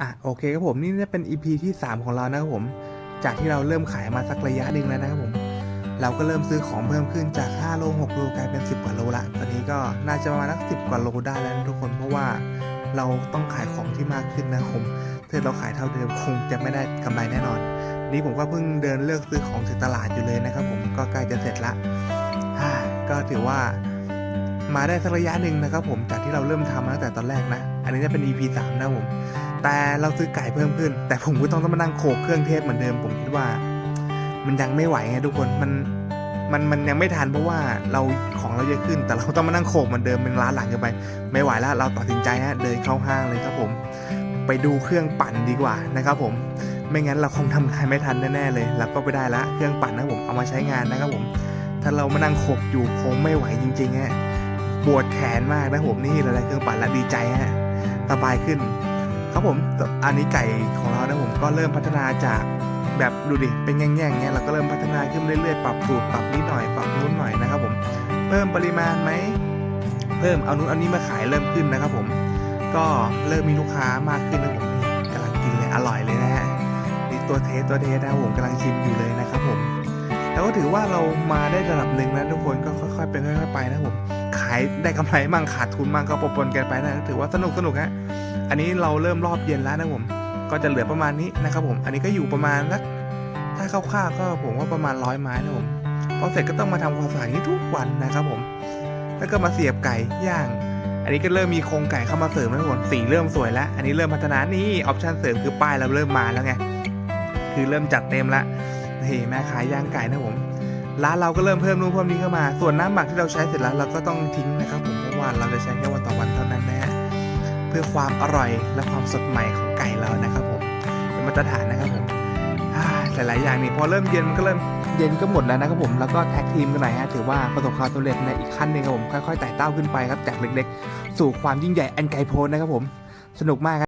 อะโอเคครับผมนี่จะเป็น EP ที่ 3 ของเรานะครับผม จากที่เราเริ่มขายมาสักระยะหนึ่งแล้วนะครับผม เราก็เริ่มซื้อของเพิ่มขึ้นจาก 5 โล 6 โลกลายเป็น 10 กว่าโลละ ตอนนี้ก็น่าจะประมาณสัก10 กว่าโลได้แล้วทุกคน เพราะว่าเราต้องขายของที่มากขึ้นนะครับผมถ้าเราขายเท่าเดิมคงจะไม่ได้กำไรแน่นอน นี่ผมก็เพิ่งเดินเลือกซื้อของถึงตลาดอยู่เลยนะครับผมก็ใกล้จะเสร็จละก็ถือว่ามาได้สักระยะหนึ่งนะครับผมจากที่เราเริ่มทำมาตั้งแต่ตอนแรกนะ อันนี้จะเป็น EP 3นะครับผม แต่เราซื้อไก่เพิ่มขึ้น แต่ผมก็ต้องต้องมานั่งโขกเครื่องเทศเหมือนเดิมผมคิดว่า มันยังไม่ไหวไงทุกคนมันมันมันยังไม่ทันเพราะว่าเราของเราเยอะขึ้น แต่เราต้องมานั่งโขกเหมือนเดิมเป็นร้านหลังกันไป ไม่ไหวแล้วเราตัดสินใจฮะเดินเข้าห้างเลยครับผม ไปดูเครื่องปั่นดีกว่านะครับผมไม่งั้นเราคงทำงานไม่ทันแน่ๆเลยเราก็ไปได้ละเครื่องปั่นนะผมเอามาใช้งานนะครับผม ถ้าเรามานั่งโขกอยู่คงไม่ไหวจริงๆฮะปวดแขนมากนะผมนี่หลายๆเครื่องปั่นแล้วดีใจฮะสบายขึ้น ครับผมอันนี้ไก่ของเรานะผมก็เริ่มพัฒนาจากแบบดูดิเป็นแง่งๆเงี้ยเราก็เริ่มพัฒนาขึ้นเรื่อยๆปรับสูตรปรับนิดหน่อยปรับนู้นหน่อยนะครับผมเพิ่มปริมาณไหมเพิ่มเอานู้นเอานี้มาขายเริ่มขึ้นนะครับ ผม ก็เริ่มมีลูกค้ามากขึ้นนะผมกำลังกินเลยอร่อยเลยนะฮะนี่ตัวเทสตัวเทสนะครับผมกำลังชิมอยู่เลยนะครับผ ถือว่าเรามาได้ระดับหนึ่งแล้วทุกคนก็ค่อยๆเป็นค่อยๆไปนะผมขายได้กำไรมั่งขาดทุนมั่งก็ปนๆกันไปนะถือว่าสนุกสนุกฮะอันนี้เราเริ่มรอบเย็นแล้วนะผมก็จะเหลือประมาณนี้นะครับผม อันนี้ก็อยู่ประมาณสักถ้าคร่าวๆก็ผมว่าประมาณร้อยไม้นะผมพอเสร็จก็ต้องมาทำความสะอาดนี้ทุกวันนะครับผม แล้วก็มาเสียบไก่ย่าง อันนี้ก็เริ่มมีโครงไก่เข้ามาเสริมแล้วทุกคนสีเริ่มสวยแล้ว อันนี้เริ่มพัฒนานี่ออปชันเสริมคือป้ายเราเริ่มมาแล้วไง คือเริ่มจัดเต็มละ แม่ขายย่างไก่นะผมร้านเราก็เริ่มเพิ่มนู่นเพิ่มนี้เข้ามา ส่วนน้ำหมักที่เราใช้เสร็จแล้วเราก็ต้องทิ้งนะครับผมเพราะว่าเราจะใช้แค่วันต่อวันเท่านั้นนะฮะเพื่อความอร่อยและความสดใหม่ของไก่เรานะครับผมเป็นมาตรฐานนะครับผมหลายๆอย่างนี่พอเริ่มเย็นมันก็เริ่มเย็นก็หมดแล้วนะครับผมแล้วก็แท็กทีมกันหน่อยฮะถือว่าประสบความสำเร็จในอีกขั้นหนึ่งครับผมค่อยๆไต่เต้าขึ้นไปครับจากเล็กๆ สู่ความยิ่งใหญ่อันไกลโพ้นนะครับผมสนุกมากครับ